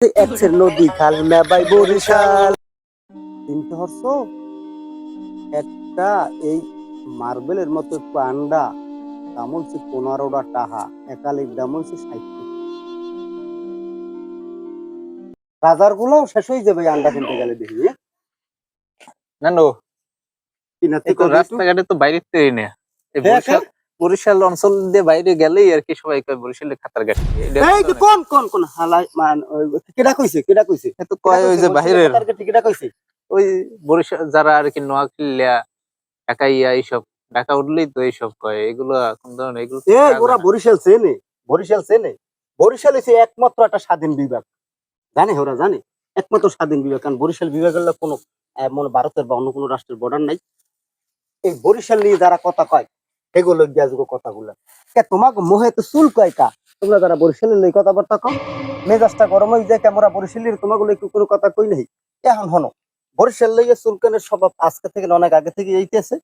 এক্সের নদী খাল মেবাই বরিশাল। চিনতে হরছ একটা এই মার্বেলের মতো পান্ডা দাম হচ্ছে পনেরোটা টাকা একালিক দাম হচ্ছে ষাট বাজারগুলো শেষ হয়ে যাবে আন্ডা কিনতে গেলে দেখি? না রাস্তাঘাটে তো বাইরে তৈরি না। বরিশাল অঞ্চল দিয়ে বাইরে গেলেই আর কি সবাই কয় বরিশালে খাতার ঘাট এই যে কোন কোন কোন? হালাই মান কেডা কইছে কেডা কইছে? তো কয় ওই যে কেডা কইছে ওই বরিশাল যারা আর কি নোয়াখিলিয়া ঢাকাইয়া এইসব ঢাকা উঠলেই তো এইসব কয়। এগুলো কোন ধরনের এগুলো ওরা বরিশাল চেনে বরিশাল চেনে। বরিশাল হচ্ছে একমাত্র একটা স্বাধীন বিভাগ। জানে ওরা জানে? একমাত্র স্বাধীন বিভাগ কারণ বরিশাল বিভাগের হলো কোনো মনে ভারতের বা অন্য কোনো রাষ্ট্রের বর্ডার নাই। এই বরিশাল নিয়ে যারা কথা কয় সেগুলো গ্যাসগো কথাগুলো। কে তোমাকে মোহে তো চুল কয়কা তোমরা যারা বরিশালের লই কথাবার্তা কম মেজাজটা গরম হয়ে যায় আমরা বরিশালের তোমাগুলো একটু কোনো কথা কই নাই? এখন হনো বরিশাল লইয়ে চুলকানের স্বভাব আজকে থেকে অনেক আগে থেকে এইতেছে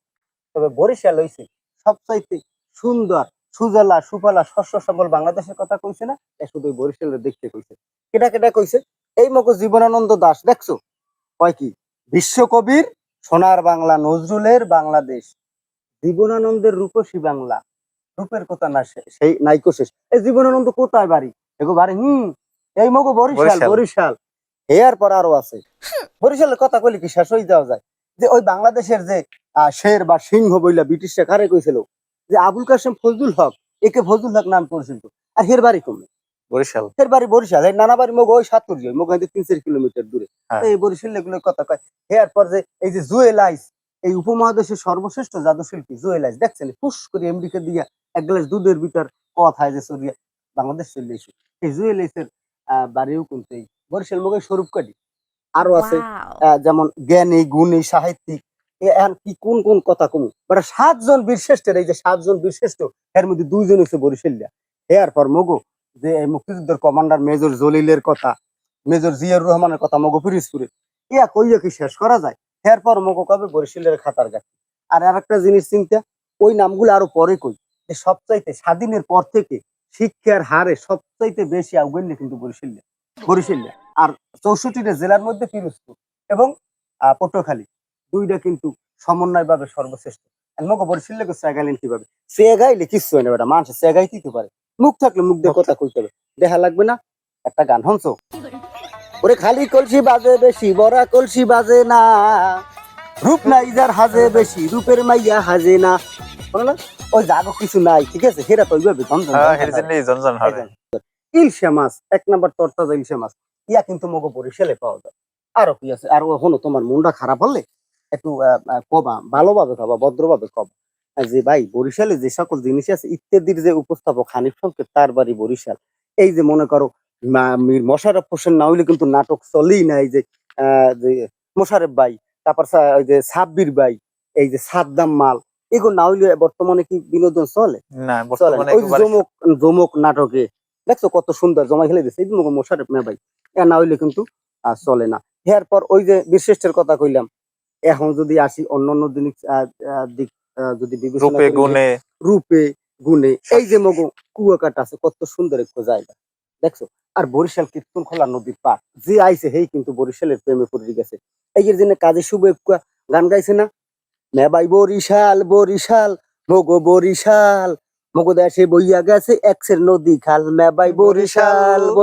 তবে বরিশাল হইছে সবচাইতে সুন্দর, সুজলা, সুফলা, শস্য সবল বাংলাদেশের কথা কইছে না? এ শুধু বরিশালের দেখতে কইছে। কেটা কেটা কইছে? এই মগো জীবনানন্দ দাস, দেখছ? কয় কি? বিশ্বকবির সোনার বাংলা নজরুলের বাংলাদেশ। জীবনানন্দের রূপসী বাংলা। রূপের কথা না সেই নাইকো শেষ। এই জীবনানন্দ কোথায় বাড়ি? এগো বাড়ি হুম এই মগো বরিশাল বরিশাল। এর পর আরও আছে। বরিশালের কথা কইলে কি শেষ হয়ে যাওয়া যায়? যে ওই বাংলাদেশের যে শের বা সিংহ বইলা ব্রিটিশরা কারে কইছিল? যে আবুল কাসেম ফজলুল হক একে ফজলুল হক নাম পরিচিত আর হের বাড়ি কমে বরিশাল। হের বাড়ি বরিশাল। এই নানা বাড়ি মগ ওই সাতপুর মগ তিন চার কিলোমিটার দূরে। হ্যাঁ। এই বরিশাল এগুলোর কথা কয় হেয়ার পর যে এই যে জুয়েলাইস এই উপমহাদেশের সর্বশ্রেষ্ঠ জাদু শিল্পী জুয়েলাইস দেখছেন? ফুস করে আমেরিকা দিয়া এক গ্লাস দুধের ভিতর কথায় যে সরিয়া বাংলাদেশ চলে এসে। এই জুয়েলাইসের আহ, বাড়িও কিন্তু এই বরিশাল মুখে স্বরূপ কাটি আরও আছে যেমন জ্ঞানী গুণী সাহিত্যিক এখন কি কোন কোন কথা কমু? বাট সাতজন বীরশ্রেষ্ঠের এই যে সাতজন বীরশ্রেষ্ঠ এর মধ্যে দুইজন হচ্ছে বরিশালিয়া। এর পর মগো যে মুক্তিযুদ্ধের কমান্ডার মেজর জলিলের কথা মেজর জিয়াউর রহমানের কথা মগো পিরিজপুরে ইয়া কইয়া কি শেষ করা যায়? এরপর মগো কবে বরিশালের খাতার গাছ আর আর একটা জিনিস চিন্তা ওই নামগুলো আরও পরে কই যে সবচাইতে স্বাধীনের পর থেকে শিক্ষার হারে সবচাইতে বেশি আগুন কিন্তু বরিশালিয়া বরিশালিয়া আর চৌষট্টিটা জেলার মধ্যে পিরোজপুর এবং আহ, পটুয়াখালী দুইটা কিন্তু সমন্বয়ভাবে সর্বশ্রেষ্ঠ। আর মগো বরিশালে চেগাইলেন কীভাবে? চেগাইলে কিচ্ছু হয় না বেটা মানুষ চেগাই দিতে পারে। মুখ থাকলে মুখ দিয়ে কথা কইতে হবে। দেখা লাগবে না একটা গান হনছো ওরে খালি কলসি বাজে বেশি বড়া কলসি বাজে না। রূপ নাই যার হাজে বেশি রূপের মাইয়া হাজে না। শোনো না ওই জাগো কিছু নাই ঠিক আছে? সেটা তো ওইভাবে হ্যাঁ জনজন ইলশা মাছ এক নাম্বার তরতাজা ইলশা মাছ। ইয়া কিন্তু মগো বরিশালে পাওয়া যায়। আরও কি আছে? আর হনো তোমার মনটা খারাপ হলে একটু কবা ভালোভাবে খাবা ভদ্রভাবে কবা। যে ভাই বরিশালে যে সকল জিনিস আছে ইত্যাদির যে উপস্থাপক হানিফ সংকেত তার বাড়ি বরিশাল। এই যে মনে করো মীর মোশারফ হোসেন না হইলে কিন্তু নাটক চলেই না। এই যে আহ, যে মোশারফ ভাই তারপর ওই যে সাব্বির ভাই এই যে সাদ্দাম মাল এগুলো না হইলে বর্তমানে কি বিনোদন চলে। ওই জমক জমক নাটকে দেখছ কত সুন্দর জমা খেলে দিচ্ছে এই মোশারফ না ভাই এ না হইলে কিন্তু চলে না। এরপর ওই যে বিশিষ্টের কথা কইলাম এখন যদি আসি অন্য দিক আহ, দিক যদি বিবেচনা রূপে গুণে। গুণে এই যে মগো কুয়াকাটা আছে কত সুন্দর একটা জায়গা। দেখছ? আর বরিশাল কীর্তন খোলা নদীর পার? যে আইছে হেই কিন্তু বরিশালের প্রেমে পড়ে গেছে। এই জন্য কাজে শুভ গান গাইছে না? মেবাই বরিশাল বরিশাল, মগো বরিশাল, মগো দেশে বইয়া গেছে এক্সের নদী খাল। মেবাই বরিশাল